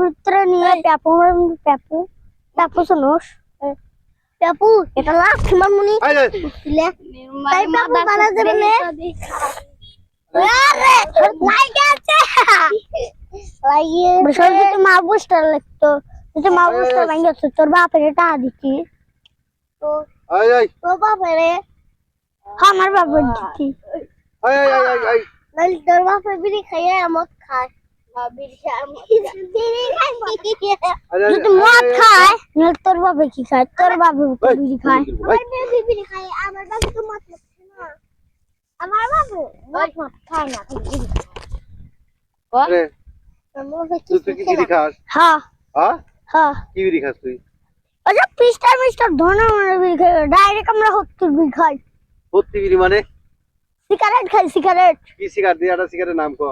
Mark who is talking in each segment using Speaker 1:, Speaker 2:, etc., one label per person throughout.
Speaker 1: ভিতরে নিয়ে প্যাপু প্যাপু প্যাপু শোনোস প্যাপু এটা লাভ তোমার মনি।
Speaker 2: আয় আয়।
Speaker 1: দিলে তাই প্যাপু বানা যাবে না। লাইক আছে। লাগিয়ে বসে যদি মা বুস্টার লাগতো। যদি মা বুস্টার ভাঙে তোর বাপের এটা দিচ্ছি তো তোর বাপের আমার বাপের দিচ্ছি নাহলে তোর বাপের বিড়ি খাইয়ে মদ খায় যদি মদ খায় নাহলে তোর বাবা কি খায় তোর বাবা বিড়ি খায় বিড়ি খায় আমার বাবা তো মদ না আমার বাবা মদ মদ খায় না বিড়ি খায়
Speaker 2: তুই কি বিড়ি খাস
Speaker 1: হ্যাঁ
Speaker 2: হ্যাঁ কি বিড়ি খাস তুই
Speaker 1: আচ্ছা পিস্টার মিস্টার ধনা মানে বিড়ি খাই ডাইরেক্ট আমরা হত্তর বিড়ি খাই
Speaker 2: ভর্তি বিড়ি মানে
Speaker 1: সিগারেট খাই সিগারেট
Speaker 2: কি সিগারেট দিয়ে একটা সিগারেটের নাম কো।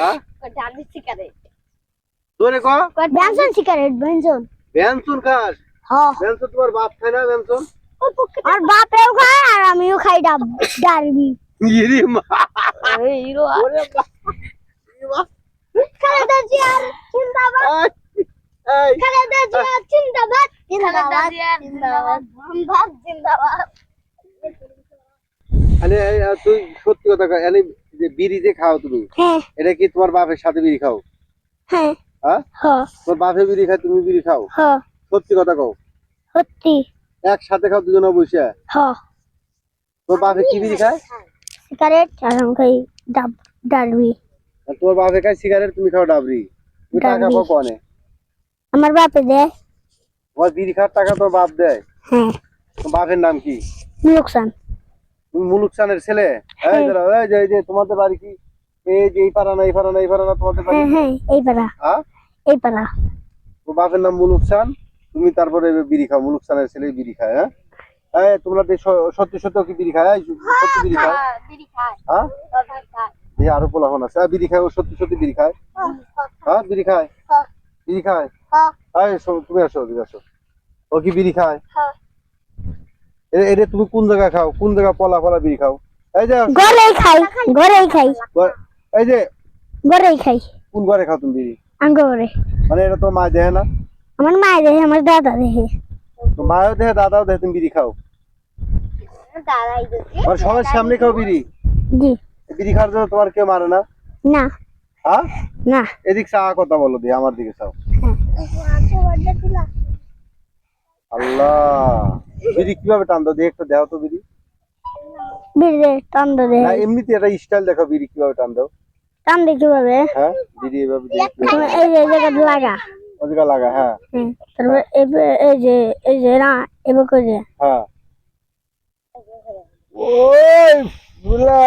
Speaker 2: হ্যাঁ? তোরে কো।
Speaker 1: ব্যঞ্জন সিগারেট ব্যঞ্জন
Speaker 2: বেনসুন খাস?
Speaker 1: হ্যাঁ।
Speaker 2: বেনসুন তোমার বাপ খায় না বেনসুন
Speaker 1: আর বাপেও খায় আর আমিও খাই ডারবি।
Speaker 2: ইরি মা। ওরে বাপ ইরি মা।
Speaker 1: খালেদা জিয়ার জিন্দাবাদ।
Speaker 2: আয়।
Speaker 1: খালেদা জিয়ার জিন্দাবাদ। জিন্দাবাদ। জিন্দাবাদ জিন্দাবাদ।
Speaker 2: আহ, তুই সত্যি কথা কয় যে বিড়ি যে খাও তুমি
Speaker 1: হ্যাঁ।
Speaker 2: এটা কি তোমার বাপের সাথে বিড়ি খাও?
Speaker 1: হ্যাঁ।
Speaker 2: হ্যাঁ?
Speaker 1: হ্যাঁ।
Speaker 2: তোমার বাপে বিড়ি খায় তুমি বিড়ি খাও?
Speaker 1: হ্যাঁ।
Speaker 2: সত্যি কথা কও।
Speaker 1: সত্যি।
Speaker 2: একসাথে খাও দুজনে বসে।
Speaker 1: হ্যাঁ।
Speaker 2: তোর বাপে কি বিড়ি খায়?
Speaker 1: সিগারেট আর আমি খাই
Speaker 2: তোর বাপে খায় সিগারেট তুমি খাও ডাবরি তুমি টাকা পাও কনে?
Speaker 1: আমার বাপে দেয়।
Speaker 2: বিড়ি খাওয়ার টাকা তোর বাপ দেয়?
Speaker 1: হ্যাঁ।
Speaker 2: তোর বাপের নাম কি?
Speaker 1: লোকসান
Speaker 2: তুমি মুলুক চানের ছেলে? এই
Speaker 1: হ্যাঁ।
Speaker 2: দাঁড়াও, এই যে এই যে তোমাদের বাড়ি কি? এই যে এই পাড়া না এই পাড়া না এই পাড়া না তোমাদের বাড়ি
Speaker 1: হ্যাঁ হ্যাঁ এই পাড়া।
Speaker 2: হ্যাঁ?
Speaker 1: এই পাড়া।
Speaker 2: তোর বাপের নাম মুলুক চান তুমি তারপরে বিড়ি খাও মুলুক চানের ছেলে বিড়ি খায় হ্যাঁ? এই তোমরা সত্যি সত্যি কি বিড়ি খায়? এই সত্যি বিড়ি খায় হ্যাঁ? এই আরও পোলাপন আছে বিড়ি খায় ও সত্যি সত্যি বিড়ি খায়। হ্যাঁ। বিড়ি খায়? বিড়ি খায়? এই তুমি আসো এদিকে আসো। ও কি বিড়ি খায়? এটা তুমি কোন জায়গা খাও? কোন জায়গা পলা বিড়ি খাও? এই যে
Speaker 1: ঘরেই খাই ঘরেই খাই।
Speaker 2: এই যে
Speaker 1: ঘরেই খাই।
Speaker 2: কোন ঘরে খাও তুমি বিড়ি?
Speaker 1: আঙ্গ ঘরে।
Speaker 2: মানে এটা তো মা দেয় না?
Speaker 1: আমার মা আমার দাদা
Speaker 2: মাও দাদাও তুমি বিড়ি খাও? আর সবার সামনে খাও বিড়ি?
Speaker 1: জি।
Speaker 2: বিড়ি খাওয়ার জন্য তোমার কেউ মারে না?
Speaker 1: না।
Speaker 2: হ্যাঁ
Speaker 1: না।
Speaker 2: এদিক চা কথা বলো দিয়ে আমার দিকে চাও। আল্লাহ। বিড়ি কীভাবে টান দাও দিয়ে একটু দেও তো বিড়ি
Speaker 1: বিড়ে টান দে
Speaker 2: না এমনিতে একটা স্টাইল দেখো বিড়ি কীভাবে টান দাও
Speaker 1: টান দে কীভাবে
Speaker 2: হ্যাঁ বিড়ি এভাবে
Speaker 1: এই যে এই জায়গাটা লাগা
Speaker 2: ওদিকে লাগা হ্যাঁ
Speaker 1: তারপর এই যে এই যে না এবার করে
Speaker 2: হ্যাঁ ওই বুলা